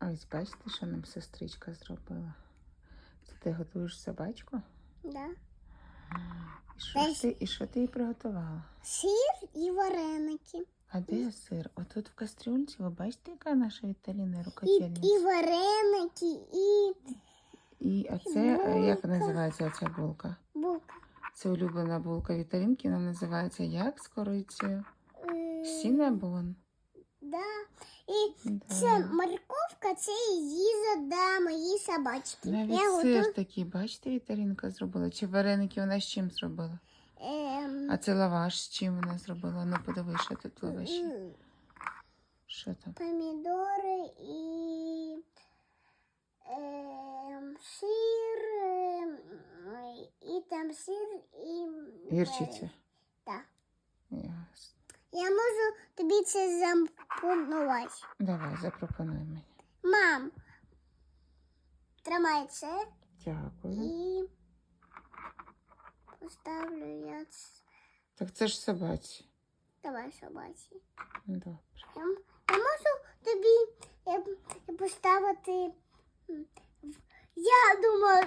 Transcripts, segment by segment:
Ось бачите, що нам сестричка зробила. Це ти готуєш собачку? Да. І що, ти, і що ти їй приготувала? Сир і вареники. А де сир? Отут в кастрюльці, ви бачите, яка наша Віталіна І, рукодільниця? і вареники, і І, а це, е, як називається ця булка? булка. Це улюблена булка Віталінки, вона називається як з корицею? Е, Сінебон. Да. І Да. це морковка, це їжа для моєї собачки. Навіть Я сир готую. такий, бачите, Віталінка зробила. Чи вареники вона з чим зробила? Ем, А це лаваш з чим вона зробила? Ну подиви, що тут лаваші. Що там? помідори і ем, сир, ем, і там сир і Гірчиця. Так. Ясно. Я можу тобі це запропонувати. Давай, запропонуй мені. Мам, тримай це Дякую. і поставлю я це. Так це ж собаці. Давай собаці. Добре. Я, я можу тобі е, е, поставити. Я думаю,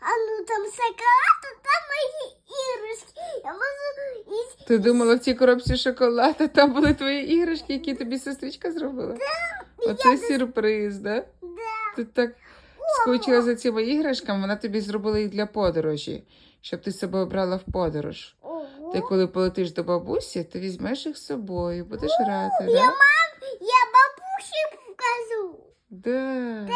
а ну там шоколад, а там мої іграшки. Я можу і Ти думала в цій коробці шоколад, а там були твої іграшки, які тобі сестричка зробила? Оце сюрприз, да? да. Ти так скучила за цими іграшками, вона тобі зробила їх для подорожі, щоб ти з собою брала в подорож. Ти коли полетиш до бабусі, ти візьмеш їх з собою, будеш грати, Я да? мам, я бабусі покажу. Да.